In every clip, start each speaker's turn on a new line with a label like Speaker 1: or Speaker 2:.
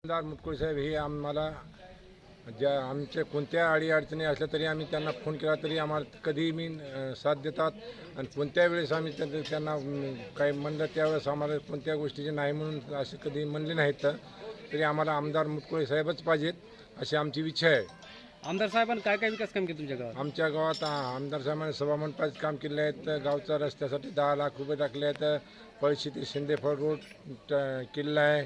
Speaker 1: आमदार मुटकुळे साहेब हे आम्हाला ज्या आमच्या कोणत्या अडीअडचणी असल्या तरी आम्ही त्यांना फोन केला तरी आम्हाला कधीही मी साथ देतात. आणि कोणत्या वेळेस आम्ही त्यांना काही म्हणलं त्यावेळेस आम्हाला कोणत्या गोष्टीचे नाही म्हणून असे कधी म्हणले नाहीत तर तरी आम्हाला आमदार मुटकुळे साहेबच पाहिजेत अशी आमची इच्छा आहे.
Speaker 2: आमदार साहेबांनी काय काय विकास काम केले तुमच्या गावात?
Speaker 1: आमच्या गावात आमदार साहेबांनी सभामंडपाचे काम केले आहेत गावच्या रस्त्यासाठी दहा लाख रुपये टाकले आहेत पळशी ते शिंदेफळ रोड किल्ला आहे.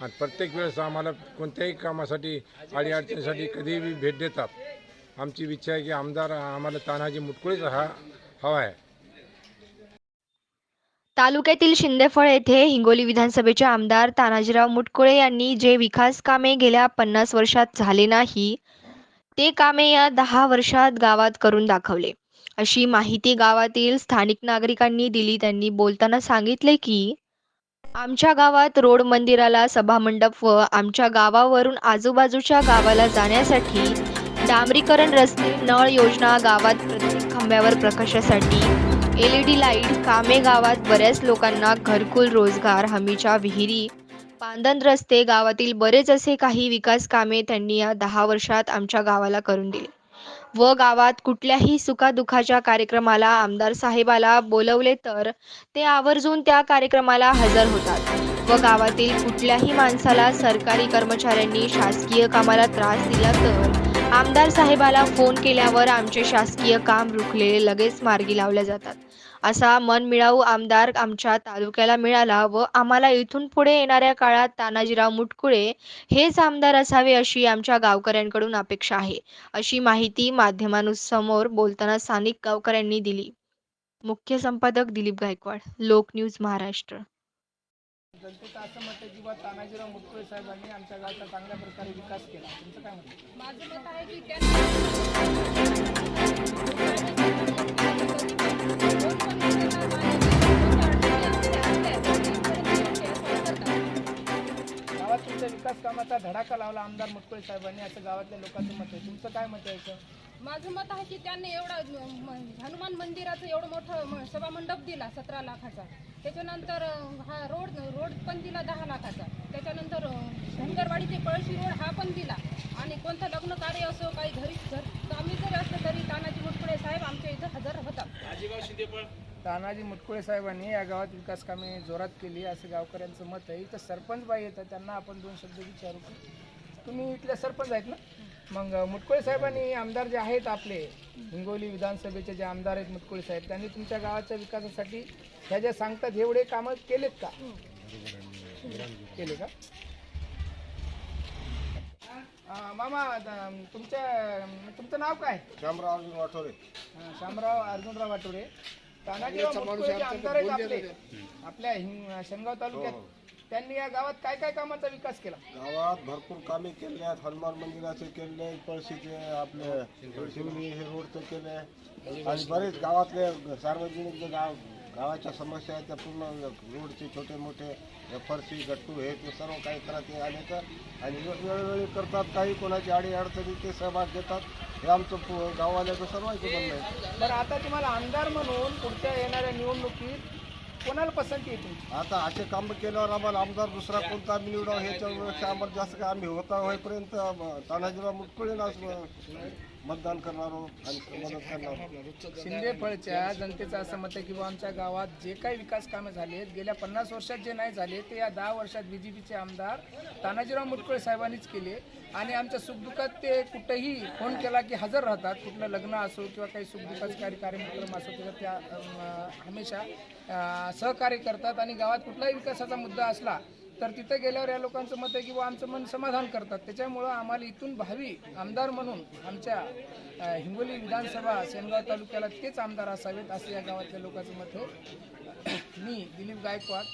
Speaker 1: आणि प्रत्येक वेळेस आम्हाला कोणत्याही कामासाठी अडीअडचणीसाठी कधीही भेट देतात. आमची इच्छा आहे की आमदार आम्हाला तानाजी मुटकुळेच हा हवा आहे.
Speaker 3: तालुक्यातील शिंदेफळ येथे हिंगोली विधानसभेचे आमदार तानाजीराव मुटकुळे यांनी जे विकास कामे गेल्या पन्नास वर्षात झाले नाही ते कामे या दहा वर्षात गावात करून दाखवले. अशी माहिती गावातील स्थानिक नागरिकांनी दिली. त्यांनी बोलताना सांगितले की आमच्या गावात रोड मंदिराला सभामंडप व आमच्या गावावरून आजूबाजूच्या गावाला जाण्यासाठी डांबरीकरण रस्ते नळ योजना गावात प्रत्येक खांब्यावर प्रकाशासाठी एल ई डी लाइट कामे गावात बऱ्याच लोकांना घरकुल रोजगार हमीच्या विहिरी पांदन रस्ते गावातील बरेच असे काही विकास कामे त्यांनी या दहा वर्षात आमच्या गावाला करून दिले. व गावात कुठल्याही सुखादुखाच्या कार्यक्रमाला आमदार साहेबाला बोलवले तर ते आवर्जून त्या कार्यक्रमाला हजर होतात. व गावातील कुठल्याही माणसाला सरकारी कर्मचाऱ्यांनी शासकीय कामाला त्रास दिला तर आमदार साहेबाला फोन केल्यावर आमचे शासकीय काम रुखलेले लगेच मार्गी लावल्या जातात. असा मनमिळावू आमदार आमच्या तालुक्याला मिळाला व आम्हाला इथून पुढे येणाऱ्या काळात तानाजीराव मुटकुळे हेच आमदार असावे अशी आमच्या गावकऱ्यांकडून अपेक्षा आहे अशी माहिती माध्यमांसमोर बोलताना स्थानिक गावकऱ्यांनी दिली. मुख्य संपादक दिलीप गायकवाड लोक न्यूज महाराष्ट्र.
Speaker 4: जनतेचं असं मत आहे की बा तानाजीराव मुटकुळे साहेबांनी आमच्या गावचा चांगल्या प्रकारे विकास केला तुमचं काय म्हणणं आहे?
Speaker 5: माझं मत आहे की
Speaker 4: गावात तुमच्या विकास कामाचा धडाका लावला आमदार मुटकुळे साहेबांनी असं गावातल्या लोकांचं मत आहे तुमचं काय मत आहे याचं?
Speaker 5: माझं मत आहे की त्यांनी एवढं हनुमान मंदिराचं एवढं मोठं म- सभामंडप दिला सतरा लाखाचा. त्याच्यानंतर हा रोड रोड पण दिला दहा लाखाचा. त्याच्यानंतर धनगरवाडी ते पळशी रोड हा पण दिला. आणि कोणतं लग्न कार्य असो काही घरी घर कामी जरी असलं तरी तानाजी मुटकुळे साहेब आमच्या इथं हजर होतात.
Speaker 4: तानाजी मुटकुळे साहेबांनी या गावात विकास कामे जोरात केली असं गावकऱ्यांचं मत आहे. इथं सरपंच बाई येतात त्यांना आपण दोन शब्द विचारू. तुम्ही इथले सरपंच आहेत ना? मग मुटकुळे साहेबांनी आमदार जे आहेत आपले हिंगोली विधानसभेचे जे आमदार आहेत मुटकुळे साहेब त्यांनी तुमच्या गावाच्या विकासासाठी ह्या ज्या सांगतात एवढे कामं केलेत का? केले का? मामा द- तुमच्या तुमचं नाव काय?
Speaker 1: शामराव अर्जुन वाठोरे.
Speaker 4: हा, शामराव अर्जुनराव वाटोरे तानाजीराव मुटकुळे जे आमदार आहेत आपले आपल्या हिंग- शेनगाव तालुक्यात त्यांनी या गावात काय काय कामाचा विकास केला?
Speaker 6: गावात भरपूर कामे केले आहेत. हनुमान मंदिराचे केले पळशीचे आपले शिवणी हे रोडचे केले. आणि बरेच गावातले सार्वजनिक जे गाव गावाच्या समस्या आहेत त्या पूर्ण रोडचे छोटे मोठे फरशी गट्टू हे ते सर्व काही करत आले तर. आणि वेळोवेळी करतात काही कोणाची अडी अडचणी ते सहभाग घेतात. हे आमचं गाववाल्याचं सर्वांचं म्हणणं आहे.
Speaker 4: तर आता तुम्हाला आमदार म्हणून पुढच्या येणाऱ्या निवडणुकीत कोणाला पसंती आहे तुमची?
Speaker 6: आता असे काम केल्यावर आम्हाला आमदार दुसरा कोणता आम्ही निवडावं ह्याच्यापेक्षा आम्हाला जास्त काय आम्ही होता होईपर्यंत तानाजीराव ना मतदान करणार आहोत आणि मदत करणार आहोत.
Speaker 4: शिंदेफळच्या जनतेचं असं मत आहे की बुवा आमच्या गावात जे काही विकास कामे झाले आहेत गेल्या पन्नास वर्षात जे नाही झाले ते या दहा वर्षात बी जे पीचे आमदार तानाजीराव मुटकुळे साहेबांनीच केले. आणि आमच्या सुखदुःखात ते कुठेही फोन केला की हजर राहतात कुठलं लग्न असो किंवा काही सुखदुःखाचे काही कार्यक्रम असो त्याच्यात त्या अं, हमेशा अं, सहकार्य करतात. आणि गावात कुठलाही विकासाचा मुद्दा असला तर तिथं गेल्यावर या लोकांचं मत आहे की आमचं मन समाधान करतात. त्याच्यामुळं आम्हाला इथून भावी आमदार म्हणून आमच्या हिंगोली विधानसभा सेनगाव तालुक्याला तेच आमदार असावेत असं या गावातल्या लोकांचं मत आहे. मी दिलीप गायकवाड